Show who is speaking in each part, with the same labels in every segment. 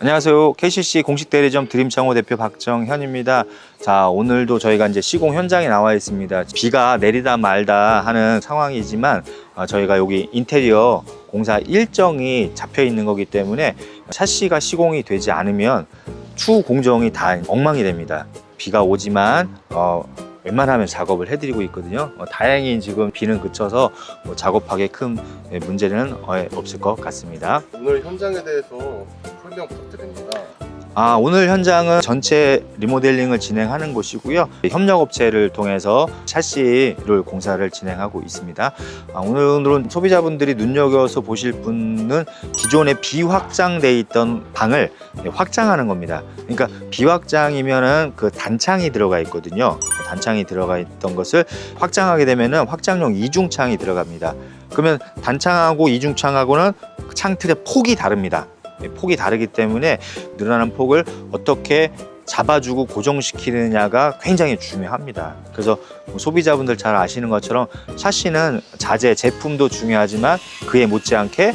Speaker 1: 안녕하세요. KCC 공식 대리점 드림창호 대표 박정현입니다. 자, 오늘도 저희가 이제 시공 현장에 나와 있습니다. 비가 내리다 말다 하는 상황이지만 어, 저희가 여기 인테리어 공사 일정이 잡혀 있는 거기 때문에 샤시가 시공이 되지 않으면 추후 공정이 다 엉망이 됩니다. 비가 오지만 어, 웬만하면 작업을 해드리고 있거든요. 어, 다행히 지금 비는 그쳐서 뭐 작업하기에 큰 예, 문제는 어, 없을 것 같습니다.
Speaker 2: 오늘 현장에 대해서 설명 부탁드립니다.
Speaker 1: 아, 오늘 현장은 전체 리모델링을 진행하는 곳이고요. 협력업체를 통해서 샤시를 공사를 진행하고 있습니다. 아, 오늘은 소비자분들이 눈여겨서 보실 분은 기존에 비확장돼 있던 방을 확장하는 겁니다. 그러니까 비확장이면은 그 단창이 들어가 있거든요. 단창이 들어가 있던 것을 확장하게 되면은 확장용 이중창이 들어갑니다. 그러면 단창하고 이중창하고는 창틀의 폭이 다릅니다. 폭이 다르기 때문에 늘어나는 폭을 어떻게 잡아주고 고정시키느냐가 굉장히 중요합니다. 그래서 뭐 소비자분들 잘 아시는 것처럼 샤시는 자재 제품도 중요하지만 그에 못지않게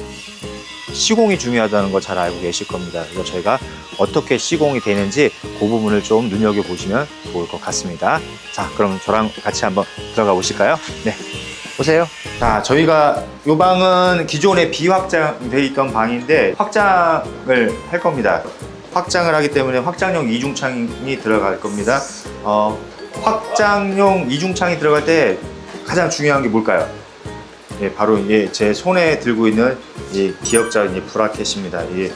Speaker 1: 시공이 중요하다는 걸 잘 알고 계실 겁니다. 그래서 저희가 어떻게 시공이 되는지 그 부분을 좀 눈여겨 보시면 좋을 것 같습니다. 자, 그럼 저랑 같이 한번 들어가 보실까요? 네. 보세요. 자, 저희가 이 방은 기존에 비확장돼 있던 방인데 확장을 할 겁니다. 확장을 하기 때문에 확장용 이중창이 들어갈 겁니다. 어, 확장용 이중창이 들어갈 때 가장 중요한 게 뭘까요? 예, 바로 이게 제 손에 들고 있는 이 기역자 이제 브라켓입니다. 어,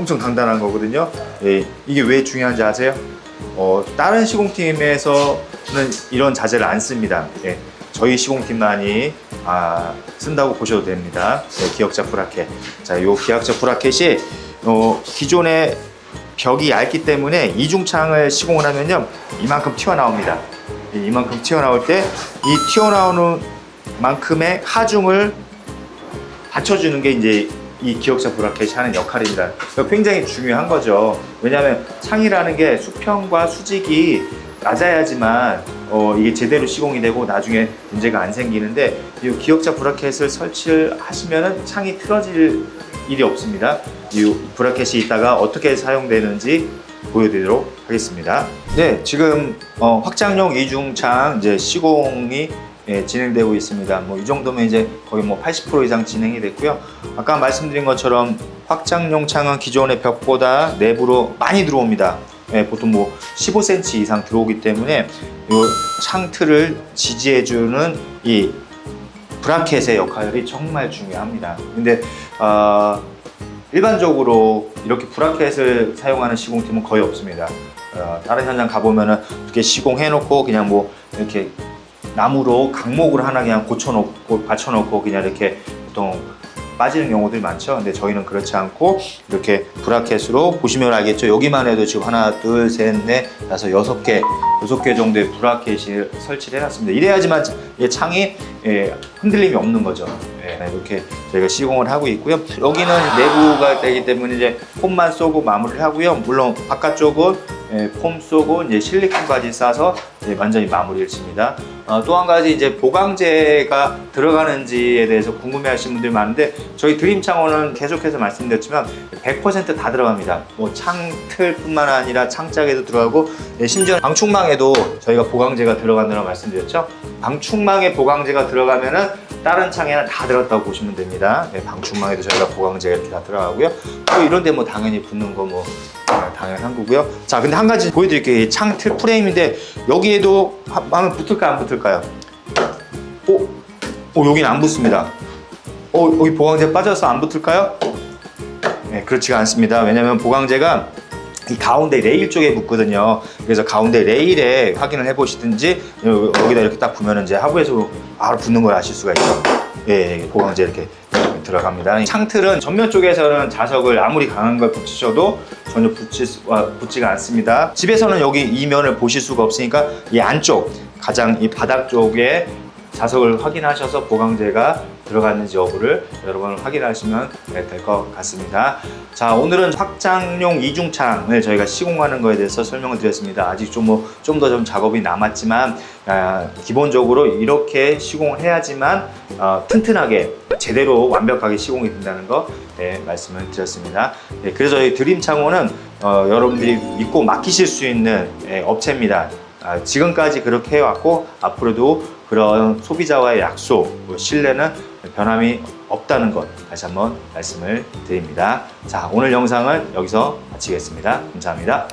Speaker 1: 엄청 단단한 거거든요. 예, 이게 왜 중요한지 아세요? 어, 다른 시공팀에서는 이런 자재를 안 씁니다. 예, 저희 시공팀만이 아, 쓴다고 보셔도 됩니다. 네, 기역자 브라켓. 자, 이 기역자 브라켓이 어, 기존의 벽이 얇기 때문에 이중창을 시공을 하면요 이만큼 튀어나옵니다. 이- 이만큼 튀어나올 때 이 튀어나오는 만큼의 하중을 받쳐주는 게 이제 이 기역자 브라켓이 하는 역할입니다. 굉장히 중요한 거죠. 왜냐하면 창이라는 게 수평과 수직이 낮아야지만 어, 이게 제대로 시공이 되고 나중에 문제가 안 생기는데 이 기역자 브라켓을 설치를 하시면은 창이 틀어질 일이 없습니다. 이 브라켓이 있다가 어떻게 사용되는지 보여드리도록 하겠습니다. 네, 지금 어, 확장용 이중창 이제 시공이 예, 진행되고 있습니다. 뭐 이 정도면 이제 거의 뭐 80% 이상 진행이 됐고요. 아까 말씀드린 것처럼 확장용 창은 기존의 벽보다 내부로 많이 들어옵니다. 예, 보통 뭐 15cm 이상 들어오기 때문에 이 창틀을 지지해주는 이 브라켓의 역할이 정말 중요합니다. 근데 어, 일반적으로 이렇게 브라켓을 사용하는 시공팀은 거의 없습니다. 어, 다른 현장 가보면은 이렇게 시공해놓고 그냥 뭐 이렇게 나무로 강목을 하나 그냥 고쳐놓고 받쳐놓고 그냥 이렇게 보통 빠지는 경우들이 많죠. 근데 저희는 그렇지 않고 이렇게 브라켓으로 보시면 알겠죠. 여기만 해도 지금 하나, 둘, 셋, 넷, 다섯, 여섯 개, 여섯 개 정도의 브라켓을 설치를 해놨습니다. 이래야지만 이 창이 예, 흔들림이 없는 거죠. 예, 이렇게 저희가 시공을 하고 있고요. 여기는 내부가 되기 때문에 이제 폼만 쏘고 마무리를 하고요. 물론 바깥쪽은 예, 폼 쏘고 이제 실리콘까지 싸서 이제 완전히 마무리를 칩니다. 어, 또한 가지 이제 보강제가 들어가는지에 대해서 궁금해하시는 분들이 많은데 저희 드림 창호는 계속해서 말씀드렸지만 100%다 들어갑니다. 뭐 창틀뿐만 아니라 창짝에도 들어가고 예, 심지어 방충망에도 저희가 보강제가 들어간다고 말씀드렸죠. 방충망에 보강제가 들어가면은 다른 창에는 다 들었다고 보시면 됩니다. 네, 방충망에도 저희가 보강제가 이렇게 다 들어가고요. 또 이런데 뭐 당연히 붙는 거뭐 당연한 거고요. 자, 근데 한 가지 보여드릴게요. 이 창틀 프레임인데 여기에도 하- 하면 붙을까 안 붙을까요? 오, 오 여기는 안 붙습니다. 어, 여기 보강제 빠져서 안 붙을까요? 네, 그렇지가 않습니다. 왜냐면 보강제가 이 가운데 레일 쪽에 붙거든요. 그래서 가운데 레일에 확인을 해보시든지 요- 여기다 이렇게 딱 보면 이제 하부에서 바로 붙는 걸 아실 수가 있죠. 예, 예, 보강제 이렇게 들어갑니다. 창틀은 전면 쪽에서는 자석을 아무리 강한 걸 붙이셔도 전혀 붙지, 와, 붙지가 않습니다. 집에서는 여기 이 면을 보실 수가 없으니까 이 안쪽 가장 이 바닥 쪽에 자석을 확인하셔서 보강제가 들어갔는지 여부를 여러분 확인하시면 네, 될것 같습니다. 자, 오늘은 확장용 이중창을 저희가 시공하는 거에 대해서 설명을 드렸습니다. 아직 좀 뭐 좀 더좀 작업이 남았지만 아, 기본적으로 이렇게 시공을 해야지만 어, 튼튼하게 제대로 완벽하게 시공이 된다는 거 네, 말씀을 드렸습니다. 네, 그래서 저희 드림 창호는 어, 여러분들이 믿고 맡기실 수 있는 예, 업체입니다. 아, 지금까지 그렇게 해왔고 앞으로도 그런 소비자와의 약속, 뭐 신뢰는 변함이 없다는 것 다시 한번 말씀을 드립니다. 자, 오늘 영상은 여기서 마치겠습니다. 감사합니다.